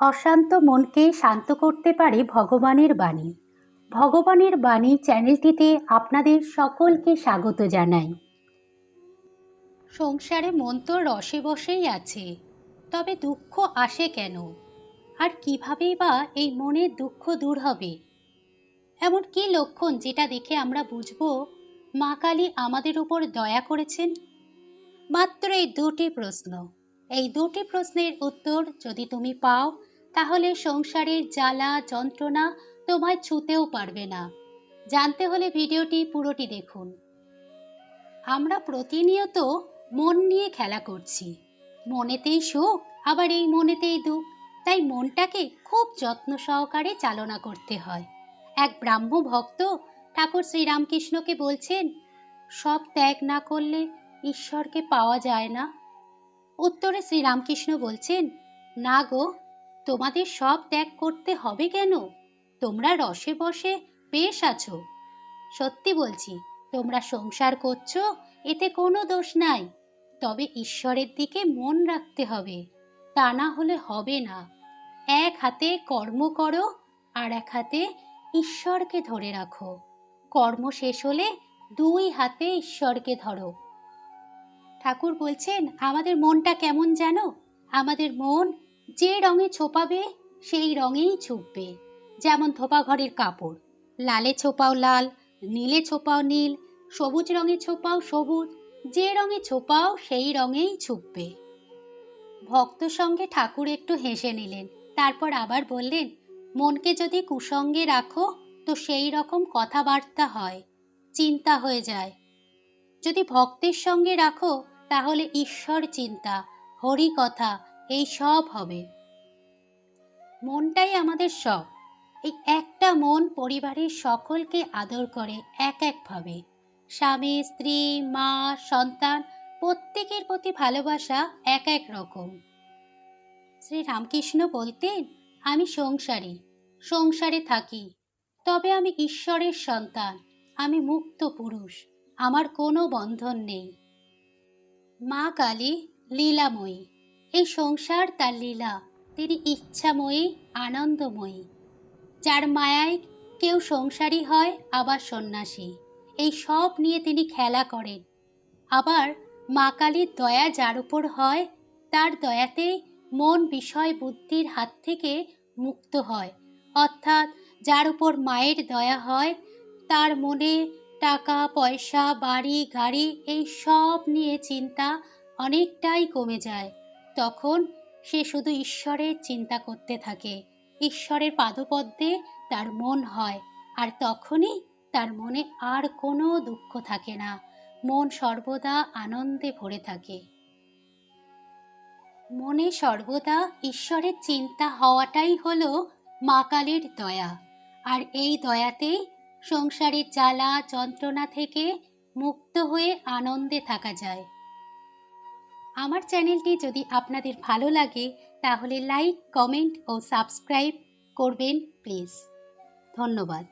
অশান্ত মনকে শান্ত করতে পারে ভগবানের বাণী। ভগবানের বাণী চ্যানেলটিতে আপনাদের সকলকে স্বাগত জানাই। সংসারে মন তো রসে বসেই আছে, তবে দুঃখ আসে কেন? আর কিভাবেই বা এই মনের দুঃখ দূর হবে? এমন কি লক্ষণ যেটা দেখে আমরা বুঝব, মা কালী আমাদের উপর দয়া করেছেন? মাত্র এই দুটি প্রশ্ন। এই দুটি প্রশ্নের উত্তর যদি তুমি পাও তাহলে সংসারের জ্বালা, যন্ত্রণা তোমায় ছুতেও পারবে না। জানতে হলে ভিডিওটি পুরোটি দেখুন। আমরা প্রতিনিয়ত মন নিয়ে খেলা করছি। মনেতেই সুখ, আবার এই মনেতেই দুঃখ। তাই মনটাকে খুব যত্ন সহকারে চালনা করতে হয়। এক ব্রাহ্ম ভক্ত ঠাকুর শ্রীরামকৃষ্ণকে বলছেন, সব ত্যাগ না করলে ঈশ্বরকে পাওয়া যায় না। উত্তরে শ্রীরামকৃষ্ণ বলছেন, না গো তোমাদের সব ত্যাগ করতে হবে কেন? তোমরা রসে বসে বেশ আছো। সত্যি বলছি, তোমরা সংসার করছ, এতে কোনো দোষ নাই। তবে ঈশ্বরের দিকে মন রাখতে হবে, তা না হলে হবে না। এক হাতে কর্ম করো, আর এক হাতে ঈশ্বরকে ধরে রাখো। কর্ম শেষ হলে দুই হাতে ঈশ্বরকে ধরো। ঠাকুর বলছেন, আমাদের মনটা কেমন জানো? আমাদের মন যে রঙে ছোপাবে, সেই রঙেই ছুপবে। যেমন ধোপা ঘরের কাপড়। লালে ছোপাও লাল, নীলে ছোপাও নীল, সবুজ রঙে ছোপাও সবুজ, যে রঙে ছোপাও সেই রঙেই ছুপবে। ভক্ত সঙ্গে ঠাকুর একটু হেসে নিলেন, তারপর আবার বললেন, মনকে যদি কুসঙ্গে রাখো, তো সেই রকম কথাবার্তা হয়, চিন্তা হয়ে যায়। যদি ভক্তের সঙ্গে রাখো, তাহলে ঈশ্বর চিন্তা, হরি কথা এই সব হবে। মনটাই আমাদের সব। এই একটা মন পরিবারের সকলকে আদর করে এক একভাবে স্বামী, স্ত্রী, মা, সন্তান, প্রত্যেকের প্রতি ভালোবাসা এক এক রকম। শ্রী রামকৃষ্ণ বলতেন, আমি সংসারী, সংসারে থাকি। তবে আমি ঈশ্বরের সন্তান, আমি মুক্ত পুরুষ, আমার কোনো বন্ধন নেই। মা কালী লীলাময়ী। এই সংসার তার লীলা। তিনি ইচ্ছাময়ী, আনন্দময়ী। যার মায়ায় কেউ সংসারী হয়, আবার সন্ন্যাসী। এই সব নিয়ে তিনি খেলা করেন। আবার মা কালীর দয়া যার উপর হয়, তার দয়াতে মন বিষয় বুদ্ধির হাত থেকে মুক্ত হয়। অর্থাৎ যার উপর মায়ের দয়া হয়, তার মনে টাকা, পয়সা, বাড়ি, গাড়ি, এই সব নিয়ে চিন্তা অনেকটাই কমে যায়। তখন সে শুধু ঈশ্বরের চিন্তা করতে থাকে। ঈশ্বরের পাদপদ্মে তার মন হয় আর তখনই তার মনে আর কোনো দুঃখ থাকে না। মন সর্বদা আনন্দে ভরে থাকে। মনে সর্বদা ঈশ্বরের চিন্তা হওয়াটাই হলো মা কালীর দয়া। আর এই দয়াতেই সংসারের জ্বালা যন্ত্রণা থেকে মুক্ত হয়ে আনন্দে থাকা যায়। আমার চ্যানেলটি যদি আপনাদের ভালো লাগে তাহলে লাইক কমেন্ট ও সাবস্ক্রাইব করবেন প্লিজ। ধন্যবাদ।